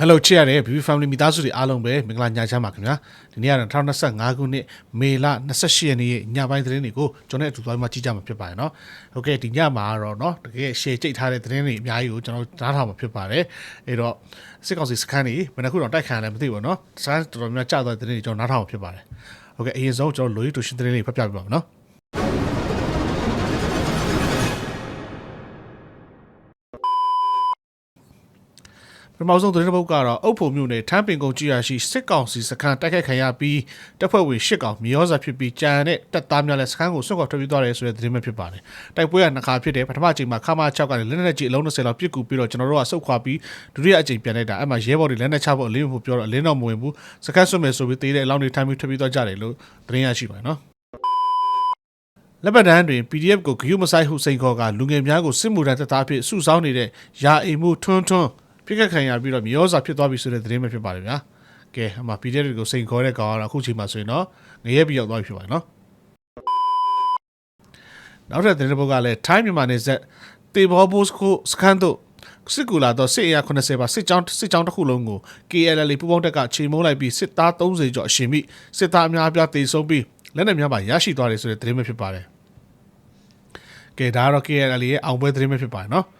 Hello ချစ်ရတဲ့ Beauty Family မိသားစုတွေအားလုံးပဲမင်္ဂလာညချမ်းပါခင်ဗျာဒီနေ့ကတော့2025ခုနှစ်မေလ28ရက်နေ့ညပိုင်းသတင်းတွေကိုကျွန်တော်တို့အတူသွားမှကြည့်ကြမှာဖြစ်ပါတယ်เนาะဟုတ်ကဲ့ဒီညမှာတော့เนาะတကယ် share ကြိတ်ထားတဲ့သတင်းတွေအများကြီးကိုကျွန်တော်တို့နားထောင်မှာဖြစ်ပါတယ်အဲ့တော့စစ်ကောင်စီစခန်းတွေဘယ်နှခုတော့တိုက်ခံရလဲမသိဘူးเนาะစခန်းတော်တော်များများကြာသွားတဲ့သတင်းတွေကျွန်တော်နားထောင်မှာဖြစ်ပါတယ်ဟုတ်ကဲ့အရင်ဆုံးကျွန်တော်လိုရီတူရှင်သတင်းလေးဖတ်ပြပြပါမယ်เนาะ ပထမဆုံးသတင်းတစ်ပုဒ်ကတော့အုပ်ဖို့မြို့နယ်ထမ်းပင်ကုန်းကြီးရရှိစစ်ကောင်စီစခန်းတိုက်ခိုက်ခံရပြီးတပ်ဖွဲ့ဝင်၈ကောင်မြေဩဇာဖြစ်ပြီးကြံတဲ့တပ်သားများလည်းစခန်းကိုဆွတ်ခွာထွက်ပြေးသွားတယ်ဆိုတဲ့သတင်းပဲဖြစ်ပါတယ်။တိုက်ပွဲကနှစ်ခါဖြစ်တယ်ပထမချိန်မှာခမာ6ကနေလက်နက်ကြီးအလုံး20လောက်ပစ်ကူပြီးတော့ကျွန်တော်တို့ကဆုတ်ခွာပြီးဒုတိယအချိန်ပြန်လိုက်တာအဲ့မှာရဲဘော်တွေလက်နက်ချဖို့အလင်းဖို့ပြောတော့အလင်းတော့မဝင်ဘူးစခန်းဆွတ်မယ်ဆိုပြီးတေးတဲ့အလောင်းတွေထိုင်ပြီးထွက်ပြေးသွားကြတယ်လို့သတင်းရရှိပါတယ်နော်။လက်ပတ်တန်းတွင် PDF ကိုဂယုမဆိုင်ဟုစိန်ခေါ်ကလူငယ်များကိုစစ်မှုထမ်းတပ်သားအဖြစ်စုဆောင်းနေတဲ့ယာအိမ်မှုထွန်းထွန်း ပြစ်ခတ်ခံရပြီးတော့မြေဩဇာဖြစ်သွားပြီဆိုတဲ့သတင်းပဲဖြစ်ပါတယ်ဗျာ။ကဲအမှ PDF တွေကိုစိန်ခေါ်တဲ့ကောင်ကတော့အခုချိန်မှာဆိုရင်တော့ငရဲပြီးရောက်သွားပြီဖြစ်ပါတယ်နော်။နောက်ထပ်သတင်းတစ်ပုဒ်ကလည်း Time မြန်မာနယ်ဆက်တေဘောဘိုစကိုစကန်တို့စစ်ကူလာတော့စစ်အင်အား80ပါစစ်ကြောင်းစစ်ကြောင်းတစ်ခုလုံးကို KLL ပူးပေါင်းတပ်ကချိန်မုံလိုက်ပြီးစစ်သား30ကျော်အရှင်မိစစ်သားအများအပြားတေဆုံးပြီးလက်နက်များပါရရှိသွားတယ်ဆိုတဲ့သတင်းပဲဖြစ်ပါတယ်။ကဲဒါကတော့ KLL ရဲ့အောင်ပွဲသတင်းပဲဖြစ်ပါတယ်နော်။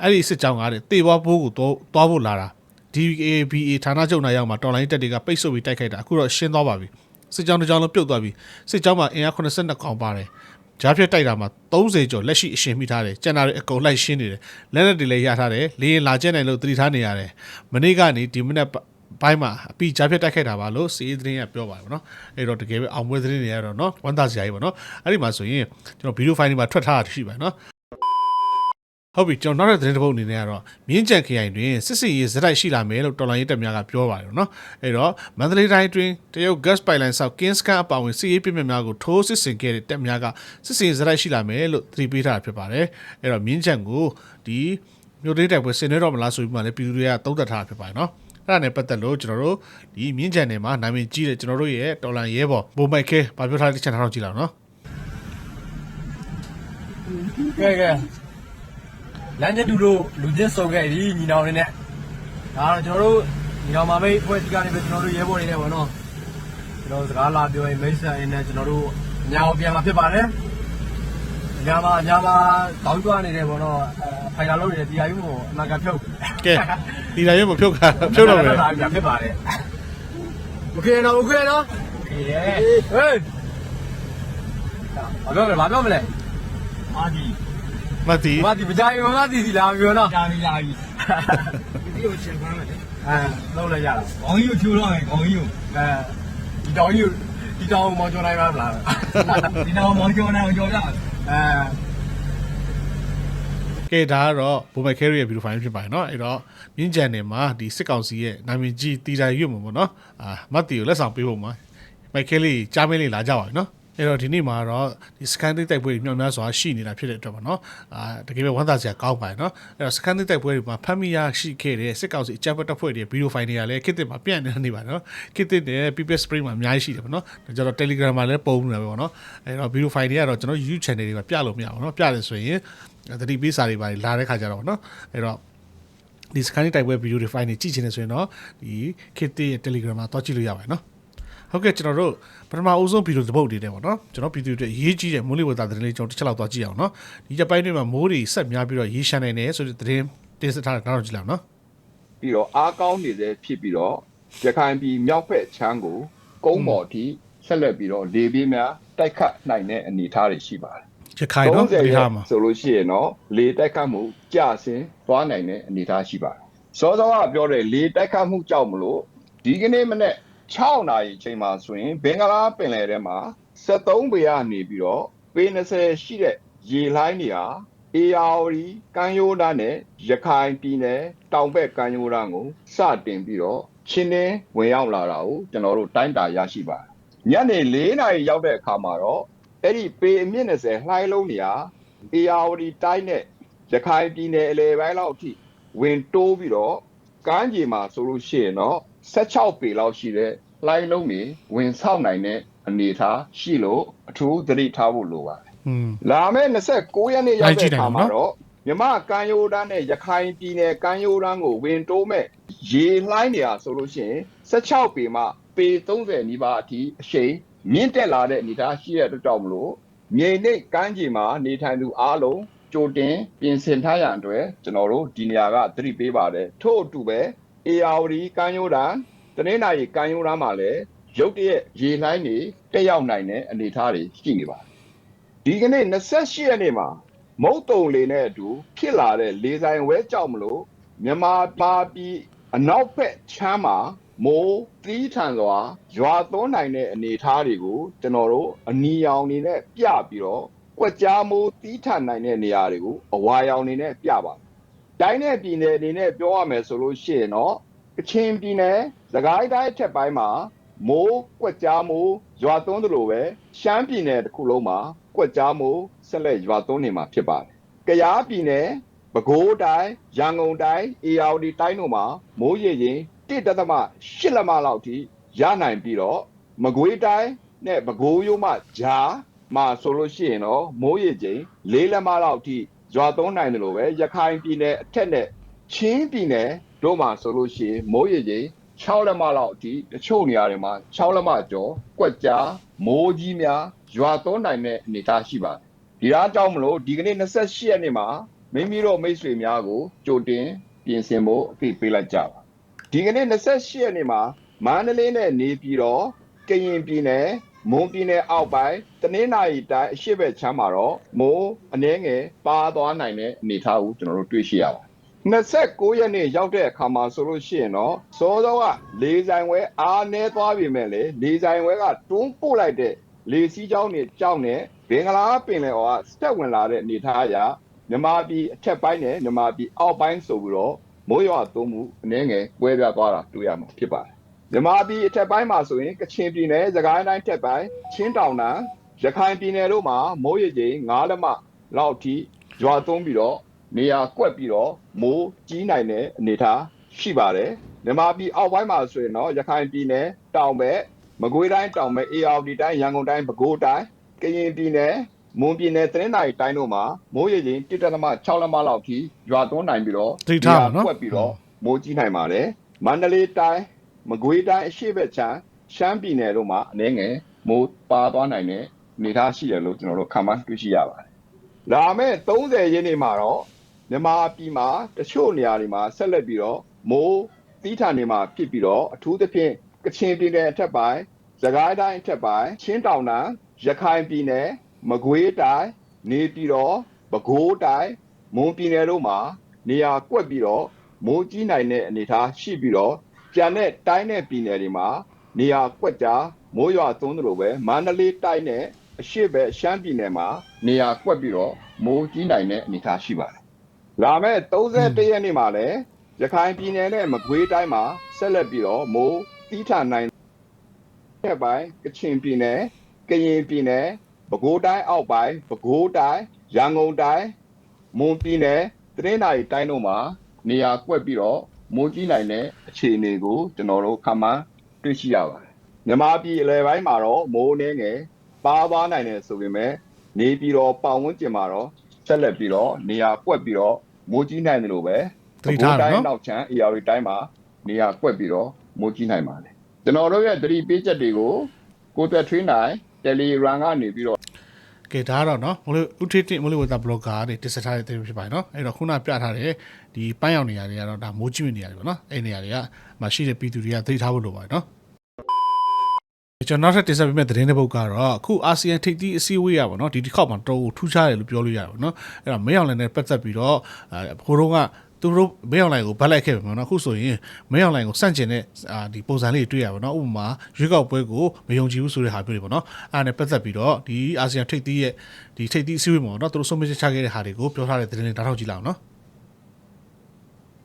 အဲ့ဒီစစ်ကြောင်းကတဲ့တေဘောဘိုးကိုတော့သွားဖို့လာတာ DABA ဌာနချုပ်နိုင်ရောက်မှာတော်လိုင်းတက်တွေကပိတ်ဆို့ပြီးတိုက်ခိုက်တာအခုတော့ရှင်းသွားပါပြီ။စစ်ကြောင်းတစ်ကြောင်းလုံးပြုတ်သွားပြီ။စစ်ကြောင်းမှာအင်အား82ကောင်ပါတယ်။ဂျားဖြတ်တိုက်တာမှာ30ကျော်လက်ရှိအရှင်မိထားတယ်။ကျန်တာတွေအကုန်လိုက်ရှင်းနေတယ်။လက်နက်တွေလည်းရထားတယ်။လေရင်လာကျက်နိုင်လို့တတိထားနေရတယ်။မနေ့ကနေဒီမိနက်ဘိုင်းမှာအပီဂျားဖြတ်တိုက်ခိုက်တာပါလို့စီးသတင်းကပြောပါတယ်ဗောနော်။အဲ့တော့တကယ်ပဲအောင်ပွဲသတင်းတွေရတော့နော်ဝမ်းသာစရာကြီးဗောနော်။အဲ့ဒီမှာဆိုရင်ကျွန်တော်ဗီဒီယိုဖိုင်တွေမှာထွက်ထားတာရှိပါတယ်နော်။ ဟုတ်ပြီကျွန်တော်နောက်တဲ့သတင်းတစ်ပုဒ်အနေနဲ့ကတော့မြင်းကြံခရိုင်တွင်စစ်စီရေးဇက်တိုက်ရှိလာမယ်လို့တော်လိုင်းရေးတပ်များကပြောပါတယ်နော်အဲ့တော့မန္တလေးတိုင်းတွင်တရုတ် gas pipeline ဆောက်ကင်းစကန်အပါအဝင်စစ်ရေးပြည့်မြတ်များကိုထိုးစစ်ဆင်ခဲ့တဲ့တပ်များကစစ်စီရေးဇက်တိုက်ရှိလာမယ်လို့သတိပေးထားတာဖြစ်ပါတယ်အဲ့တော့မြင်းကြံကိုဒီမြို့သေးတိုက်ပွဲဆင်နွှဲတော့မလားဆိုပြီးမှလည်းပြည်သူတွေကသုံးသပ်ထားတာဖြစ်ပါတယ်နော်အဲ့ဒါနဲ့ပတ်သက်လို့ကျွန်တော်တို့ဒီမြင်းကြံနယ်မှာနာမည်ကြီးတဲ့ကျွန်တော်တို့ရဲ့တော်လန်ရဲဘော်ဘုံမိုက်ခဲဗာပြောထားတဲ့ချက်ထားတော့ကြည့်လောက်နော်ကဲကဲ လမ်းကျတူတို့လူချင်းစုံခဲ့ပြီညီနောင်တွေနဲ့ဒါတော့ကျွန်တော်တို့ညီနောင်မမိတ်အဖွဲ့အစည်းကနေပဲကျွန်တော်တို့ရဲဘော်တွေနဲ့ပေါ့နော်ကျွန်တော်စကားလာပြောရင်မိတ်ဆက်ရင်းနဲ့ကျွန်တော်တို့အများအောင်ပြန်มาဖြစ်ပါတယ်အများမှာအများမှာတောင်းကြွနေတယ်ပေါ့နော်အဲဖိုင်လာလို့နေတဲ့ဒီဟာယူကိုအနာကဖြုတ် ကဲဒီလာရုံမဖြုတ်ခါဖြုတ်တော့မယ် ပြန်ဖြစ်ပါတယ်โอเคနော်โอเคနော်โอเคဟေးဘာပြောမလဲဘာပြောမလဲအာဒီ မတ်တီ မဒီမကြိုင်မဒီစီလာပြောနော် လာပြီလာပြီဒီကိုရှင်ပန်းမယ် အဲလုံးလိုက်ရတာ ခေါင်းကြီးကိုချိုးတော့မယ်ခေါင်းကြီးကို အဲဒီတောင်ကြီးဒီတောင်မောင်ကျော်နိုင်ပါလား ဒီတော့မောင်ကျော်နေအောင်ကျော်ပြ အဲ ကဲဒါကတော့ဘိုမိုက်ခဲရီရဲ့ဗီဒီယိုဖိုင်ဖြစ်ပါတယ်เนาะအဲ့တော့မြင်းကြံနယ်မှာဒီစစ်ကောင်စီရဲ့နာမည်ကြီးတီတာရွတ်မှာပေါ့เนาะအာမတ်တီကိုလက်ဆောင်ပေးဖို့မှာမိုက်ခဲလေးကြားမင်းလေးလာကြပါပြီเนาะ အဲ့တော့ဒီနေ့မှာတော့ဒီစကန်သိတိုက်ပွဲတွေမြောက်များစွာရှိနေတာဖြစ်တဲ့အတွက်ပေါ့နော်အာတကယ်ပဲဝမ်းသာစရာကောင်းပါတယ်နော်အဲ့တော့စကန်သိတိုက်ပွဲတွေမှာဖမ်းမိရရှိခဲ့တဲ့စစ်ကောင်စီအကြမ်းဖက်တပ်ဖွဲ့တွေဗီဒီယိုဖိုင်တွေကလည်းခစ်တစ်မှာပြန့်နေနေပါနော်ခစ်တစ်နဲ့ PP Spring မှာအများကြီးရှိတယ်ပေါ့နော်ဒါကြတော့ Telegram မှာလည်းပုံနေတာပဲပေါ့နော်အဲ့တော့ဗီဒီယိုဖိုင်တွေကတော့ကျွန်တော် YouTube channel တွေမှာပြလို့မရဘူးနော်ပြတယ်ဆိုရင်သတိပေးစာတွေပါလာတဲ့ခါကျတော့ပေါ့နော်အဲ့တော့ဒီစကန်တိုက်ပွဲဗီဒီယိုတွေဖိုင်တွေကြည့်ချင်တယ်ဆိုရင်တော့ဒီခစ်တစ်ရဲ့ Telegram မှာတော့ကြည့်လို့ရပါတယ်နော် ဟုတ်ကဲ့ကျွန်တော်တို့ပထမအဦးဆုံးဗီဒီယိုသပုတ်လေးနဲ့ပေါ့နော်ကျွန်တော်ဗီဒီယိုတွေရေးကြည့်တဲ့မိုးလေဝသသတင်းလေးကျွန်တော်တစ်ချက်လောက်သွားကြည့်အောင်နော်ဒီတစ်ပိုင်းတွေမှာမိုးတွေဆက်များပြီးတော့ရေရှမ်းနေတယ်ဆိုတဲ့သတင်းတင်ဆက်ထားတာတော့ကြည့်လောက်နော်ပြီးတော့အားကောင်းနေတဲ့ဖြစ်ပြီးတော့ရခိုင်ပြည်မြောက်ဘက်ချမ်းကိုကုန်းမော်ထိဆက်လက်ပြီးတော့လေပြင်းများတိုက်ခတ်နိုင်တဲ့အနေအထားတွေရှိပါတယ်ရခိုင်နော်ဒီဟာမှာဆိုလို့ရှိရင်တော့လေတိုက်ခတ်မှုကြဆင်းသွားနိုင်တဲ့အနေအထားရှိပါတယ်စောစောကပြောတဲ့လေတိုက်ခတ်မှုကြောင့်မလို့ဒီကနေ့မနေ့ 6နာရီချိန်မှာဆိုရင်ဘင်္ဂလားပင်လယ်ထဲမှာ73ပေကနေပြီးတော့ပေ20ရှိတဲ့ရေလှိုင်းတွေဟာ ARD ကမ်းရိုးသားနဲ့ရခိုင်ပြည်နယ်တောင်ဘက်ကမ်းရိုးသားကိုစတင်ပြီးတော့ချင်းနှင်းဝင်ရောက်လာတာကိုကျွန်တော်တို့တိုင်းတာရရှိပါတယ်ညနေ4နာရီရောက်တဲ့အခါမှာတော့အဲ့ဒီပေအမြင့်20လှိုင်းလုံးတွေဟာ ARD တိုင်းနဲ့ရခိုင်ပြည်နယ်အလယ်ပိုင်းလောက်အထိဝင်တိုးပြီးတော့ကမ်းခြေမှာဆိုလို့ရှိရင်တော့16ပေလောက်ရှိတဲ့ လှိုင်းလုံးတွေဝင်ဆောက်နိုင်တဲ့အနေအထားရှိလို့အထူးသတိထားဖို့လိုပါတယ်อืมလာမယ့်29ရက်နေ့ရောက်တဲ့အခါမှာတော့မြမကမ်းရိုးတန်းနဲ့ရခိုင်ပြည်နယ်ကမ်းရိုးတန်းကိုဝင်တိုးမဲ့ရေလှိုင်းနေရဆိုလို့ရှိရင်16ပေမှပေ30နီးပါးအထိအရှိန်မြင့်တက်လာတဲ့အနေအထားရှိတဲ့အတွက်ကြောင့်မလို့မြေနိမ့်ကမ်းခြေမှာနေထိုင်သူအားလုံးကြိုတင်ပြင်ဆင်ထားရန်အတွက်ကျွန်တော်တို့ဒီနေရာကသတိပေးပါတယ်ထို့အတူပဲ ARD ကမ်းရိုးတန်း တနင်္လာရီကမ်းရိုးတန်းမှာလည်းရုတ်တရက်ရေလှိုင်းနေတက်ရောက်နိုင်တဲ့အနေအထားတွေရှိနေပါတယ်ဒီကနေ့28ရက်နေ့မှာမုတ်တုံလေနဲ့အတူဖြစ်လာတဲ့လေဆိုင်ဝဲကြောက်မလို့မြန်မာပါပြည်အနောက်ဘက်ချမ်းမှာမိုးသီးထန်စွာရွာသွန်းနိုင်တဲ့အနေအထားတွေကိုကျွန်တော်တို့အနီရောင်နေနဲ့ပြပြီးတော့ကွက်ကြားမိုးသီးထန်နိုင်တဲ့နေရာတွေကိုအဝါရောင်နေနဲ့ပြပါတိုင်းနဲ့ပြည်နယ်အနေနဲ့ပြောရမယ်ဆိုလို့ရှိရင်တော့က ချင်ပြည်နယ်သခိုင်းတိုင်းအထက်ပိုင်းမှာမိုးကွက်ကြားမိုးရွာသွန်းသလိုပဲရှမ်းပြည်နယ်တစ်ခုလုံးမှာကွက်ကြားမိုးဆက်လက်ရွာသွန်းနေမှာဖြစ်ပါတယ်။ကယားပြည်နယ်၊ပဲခူးတိုင်း၊ရန်ကုန်တိုင်း၊အေရဝတီတိုင်းတို့မှာမိုးရေရင်1.8လက်မလောက်အထိရနိုင်ပြီးတော့မကွေးတိုင်းနဲ့ပဲခူးရိုးမှဂျာမှာဆိုလို့ရှိရင်တော့မိုးရေချိန်၄လက်မလောက်အထိရွာသွန်းနိုင်တယ်လို့ပဲရခိုင်ပြည်နယ်အထက်နဲ့ချင်းပြည်နယ် တို့မှာဆိုလို့ရှိရင်မိုးရေချိန်6လက်မလောက်အထိတချို့နေရာတွေမှာ6လက်မကျော်ကွက်ကြားမိုးကြီးများရွာသွန်းနိုင်တဲ့အနေအထားရှိပါတယ်ဒီဒါကြောင့်မလို့ဒီကနေ့28ရက်နေ့မှာမိမိတို့မိတ်ဆွေများကိုကြိုတင်ပြင်ဆင်ဖို့အသိပေးလိုက်ကြပါဒီကနေ့28ရက်နေ့မှာမန္တလေးနဲ့နေပြည်တော်ကရင်ပြည်နယ်မွန်ပြည်နယ်အောက်ပိုင်းတနင်္သာရီတိုင်းအရှေ့ဘက်ခြမ်းမှာတော့မိုးအနှဲငယ်ပါသွားနိုင်တဲ့အနေအထားကိုကျွန်တော်တို့တွေ့ရှိရပါတယ် 29ရက်နေ့ရောက်တဲ့အခါမှာဆိုလို့ရှိရင်တော့စောစောကလေဆိုင်ဝဲအားနည်းသွားပြီမဲ့လေလေဆိုင်ဝဲကတွန်းပို့လိုက်တဲ့လေစီးကြောင်းတွေကြောင်းနဲ့ဘင်္ဂလားပင်လယ်အော်ကစတက်ဝင်လာတဲ့အနေအထားအရမြန်မာပြည်အထက်ပိုင်းနဲ့မြန်မာပြည်အောက်ပိုင်းဆိုပြီးတော့မိုးရွာသွန်းမှုအနည်းငယ်ကွဲပြားသွားတာတွေ့ရမှာဖြစ်ပါတယ်မြန်မာပြည်အထက်ပိုင်းမှာဆိုရင်ကချင်ပြည်နယ်၊စကိုင်းတိုင်းထက်ပိုင်းချင်းတောင်တန်းရခိုင်ပြည်နယ်တို့မှာမိုးရေချိန်9လက်မလောက်အထိရွာသွန်းပြီးတော့ နေရာကွက်ပြီးတော့မိုးကြီးနိုင်တဲ့အနေအထားရှိပါတယ်မြန်မာပြည်အောက်ပိုင်းမှာဆိုရင်တော့ရခိုင်ပြည်နယ်တောင်ဘက်မကွေးတိုင်းတောင်ဘက်အေရဝတီတိုင်းရန်ကုန်တိုင်းပဲခူးတိုင်းကရင်ပြည်နယ်မွန်ပြည်နယ်တနင်္သာရီတိုင်းတို့မှာမိုးရေချိန်1.6လက်မလောက်အထိရွာသွန်းနိုင်ပြီးတော့သတိထားပါနော်ကွက်ပြီးတော့မိုးကြီးနိုင်ပါတယ်မန္တလေးတိုင်းမကွေးတိုင်းအရှေ့ဘက်ခြမ်းရှမ်းပြည်နယ်တို့မှာအနည်းငယ်မိုးပါသွားနိုင်တဲ့အနေအထားရှိတယ်လို့ကျွန်တော်တို့ခန့်မှန်းတွေ့ရှိရပါတယ်။လာမယ့်30ရင်းနေမှာတော့ မြန်မာပြည်မှာတချို့နေရာတွေမှာဆက်လက်ပြီးတော့မိုးသီးထန်နေမှာဖြစ်ပြီးတော့အထူးသဖြင့်ကချင်ပြည်နယ်အထက်ပိုင်း၊စကိုင်းတိုင်းအထက်ပိုင်း၊ချင်းတောင်တန်း၊ရခိုင်ပြည်နယ်၊မကွေးတိုင်း၊နေပြည်တော်၊ပဲခူးတိုင်း၊မွန်ပြည်နယ်တို့မှာနေရာကွက်ပြီးတော့မိုးကြီးနိုင်တဲ့အနေအထားရှိပြီးတော့ကျန်တဲ့တိုင်းနဲ့ပြည်နယ်တွေမှာနေရာကွက်ကြားမိုးရွာသွန်းသလိုပဲမန္တလေးတိုင်းနဲ့အရှေ့ဘက်ရှမ်းပြည်နယ်မှာနေရာကွက်ပြီးတော့မိုးကြီးနိုင်တဲ့အနေအထားရှိပါတယ်။ လာမယ့်31ရက်နေ့မှာလည်းရခိုင်ပြည်နယ်နဲ့မကွေးတိုင်းမှာဆက်လက်ပြီးတော့မိုးတီးထန်နိုင်တဲ့ပိုင်းကချင်ပြည်နယ်ကရင်ပြည်နယ်ပဲခူးတိုင်းအောက်ပိုင်းပဲခူးတိုင်းရန်ကုန်တိုင်းမွန်ပြည်နယ်တနင်္သာရီတိုင်းတို့မှာနေရာကွက်ပြီးတော့မိုးကြီးနိုင်တဲ့အခြေအနေကိုကျွန်တော်တို့ခန့်မှန်းတွေ့ရှိရပါတယ်။မြန်မာပြည်အလယ်ပိုင်းမှာတော့မိုးနှင်းငယ်ပါသွားနိုင်တယ်ဆိုပေမဲ့နေပြည်တော်ပတ်ဝန်းကျင်မှာတော့ ဆက်လက်ပြီးတော့နေရာကွက်ပြီးတော့မိုးကြီးနိုင်တယ်လို့ပဲ သတိထားပါနော် နောက်ချမ်း AR တိုင်းမှာနေရာကွက်ပြီးတော့မိုးကြီးနိုင်ပါတယ်။ကျွန်တော်တို့ရဲ့သတိပေးချက်တွေကိုကိုသက်ထွေးနိုင် Telegram ကနေပြီးတော့ ကဲဒါကတော့เนาะမလို့ဥထိတိမလို့ဝတာဘလော့ဂါတွေတင်ဆက်ထားတဲ့ theory ဖြစ်ပါတယ်เนาะအဲ့တော့ခုနပြထားတဲ့ဒီပန်းရောင်နေရာတွေကတော့ဒါမိုးကြီးမဲ့နေရာတွေပေါ့เนาะအဲ့နေရာတွေကမရှိတဲ့ပြည်သူတွေကသိထားဖို့လိုပါတယ်เนาะ ကျွန်တော်နောက်ထပ်တင်ဆက်ပေးမယ့်သတင်းတစ်ပုဒ်ကတော့အခုအာဆီယံထိပ်သီးအစည်းအဝေးရပါတော့ဒီတစ်ခေါက်မှာတော်တော်ထူးခြားတယ်လို့ပြောလို့ရတယ်ပေါ့နော်အဲ့တော့မင်းအောင်လည်းနဲ့ပတ်သက်ပြီးတော့အဲဘိုးတော်ကသူတို့မင်းအောင်လိုင်ကိုဗတ်လိုက်ခဲ့ပြီပေါ့နော်အခုဆိုရင်မင်းအောင်လိုင်ကိုစန့်ကျင်တဲ့အာဒီပုံစံလေးတွေတွေ့ရပါတော့ဥပမာရွေးကောက်ပွဲကိုမယုံကြည်ဘူးဆိုတဲ့ဟာမျိုးတွေပေါ့နော်အဲ့ဒါနဲ့ပတ်သက်ပြီးတော့ဒီအာဆီယံထိပ်သီးရဲ့ဒီထိပ်သီးအစည်းအဝေးမှာပေါ့နော်သူတို့ဆုံးဖြတ်ချက်ချခဲ့တဲ့ဟာတွေကိုပြောထားတဲ့သတင်းလေးတောက်ထောက်ကြည့်လိုက်အောင်နော်